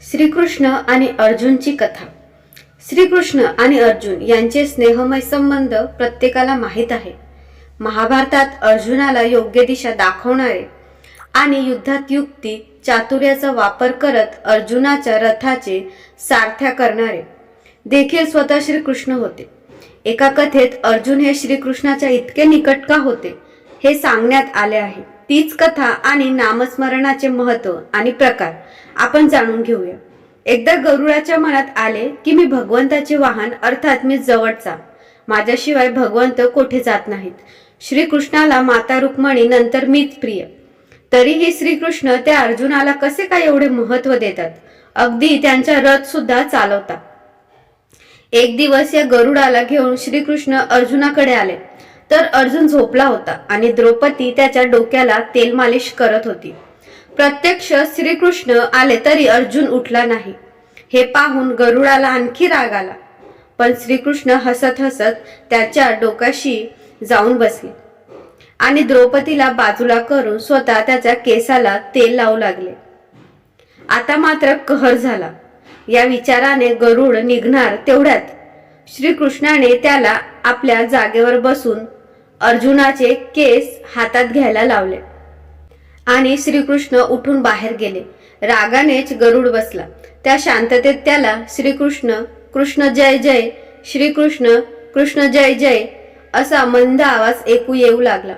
श्रीकृष्ण आणि अर्जुनची कथा. श्रीकृष्ण आणि अर्जुन यांचे स्नेहमय संबंध प्रत्येकाला माहीत आहे. महाभारतात अर्जुनाला योग्य दिशा दाखवणारे आणि युद्धात युक्ती चातुर्याचा वापर करत अर्जुनाच्या रथाचे सारथ्या करणारे देखील स्वतः श्रीकृष्ण होते. एका कथेत अर्जुन हे श्रीकृष्णाच्या इतके निकट का होते हे सांगण्यात आले आहे. तीच कथा आणि नामस्मरणाचे महत्त्व आणि प्रकार आपण जाणून घेऊया. एकदा गरुडाच्या मनात आले की मी भगवंताचे वाहन अर्थात मी जवळचा. माझ्याशिवाय भगवंत कोठे जात नाहीत. श्रीकृष्णाला माता रुक्मणी नंतर मीच प्रिय. तरीही श्रीकृष्ण त्या अर्जुनाला कसे काय एवढे महत्त्व देतात? अगदी त्यांचा रथ सुद्धा चालवतात एक दिवस या गरुडाला घेऊन श्रीकृष्ण अर्जुनाकडे आले. तर अर्जुन झोपला होता आणि द्रौपदी त्याच्या डोक्याला तेल मालिश करत होती. प्रत्यक्ष श्रीकृष्ण आले तरी अर्जुन उठला नाही. हे पाहून गरुडाला आणखी राग आला. पण श्रीकृष्ण हसत हसत त्याच्या डोक्याशी जाऊन बसले. आणि द्रौपदीला बाजूला करून स्वतः त्याच्या केसाला तेल लावू लागले. आता मात्र कहर झाला. या विचाराने गरुड निघणार तेवढ्यात. श्रीकृष्णाने त्याला आपल्या जागेवर बसून अर्जुनाचे केस हातात घ्यायला लावले. आणि श्रीकृष्ण उठून बाहेर गेले. रागानेच गरुड बसला. त्या शांततेत त्याला श्रीकृष्ण कृष्ण जय जय श्रीकृष्ण कृष्ण जय जय असा मंद आवाज ऐकू येऊ लागला.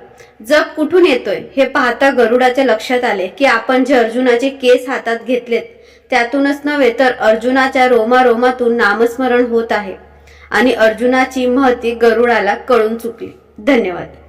जग कुठून येतोय? हे पाहता गरुडाच्या लक्षात आले की आपण जे अर्जुनाचे केस हातात घेतलेत त्यातूनच नव्हे तर अर्जुनाच्या रोमारोमातून नामस्मरण होत आहे. आणि अर्जुनाची महती गरुडाला कळून चुकली. धन्यवाद